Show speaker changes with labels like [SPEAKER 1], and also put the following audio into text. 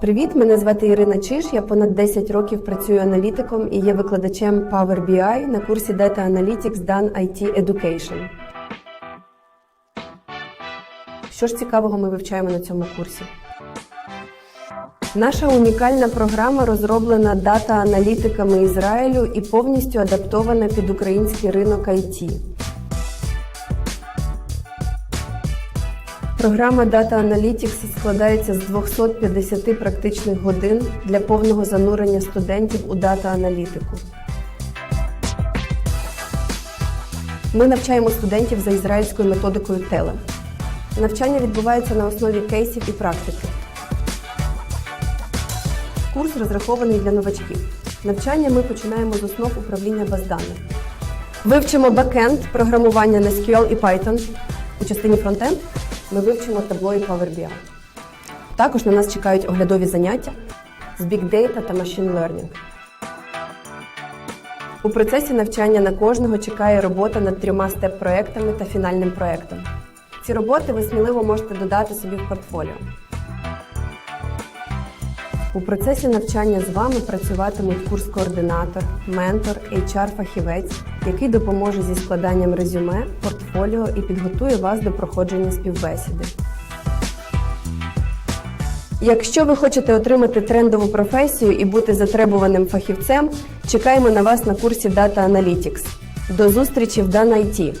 [SPEAKER 1] Привіт, мене звати Ірина Чиш. Я понад 10 років працюю аналітиком і є викладачем Power BI на курсі Data Analytics Dan IT Education. Що ж цікавого ми вивчаємо на цьому курсі? Наша унікальна програма розроблена дата-аналітиками Ізраїлю і повністю адаптована під український ринок IT. Програма Data Analytics складається з 250 практичних годин для повного занурення студентів у дата-аналітику. Ми навчаємо студентів за ізраїльською методикою TELA. Навчання відбувається на основі кейсів і практики. Курс розрахований для новачків. Навчання ми починаємо з основ управління баз даних. Вивчимо бекенд, програмування на SQL і Python. У частині фронтенд ми вивчимо табло і Power BI. Також на нас чекають оглядові заняття з Big Data та Machine Learning. У процесі навчання на кожного чекає робота над трьома степ-проектами та фінальним проектом. Ці роботи ви сміливо можете додати собі в портфоліо. У процесі навчання з вами працюватимуть курс-координатор, ментор, HR-фахівець, який допоможе зі складанням резюме, портфоліо і підготує вас до проходження співбесіди. Якщо ви хочете отримати трендову професію і бути затребуваним фахівцем, чекаємо на вас на курсі Data Analytics. До зустрічі в Dan IT!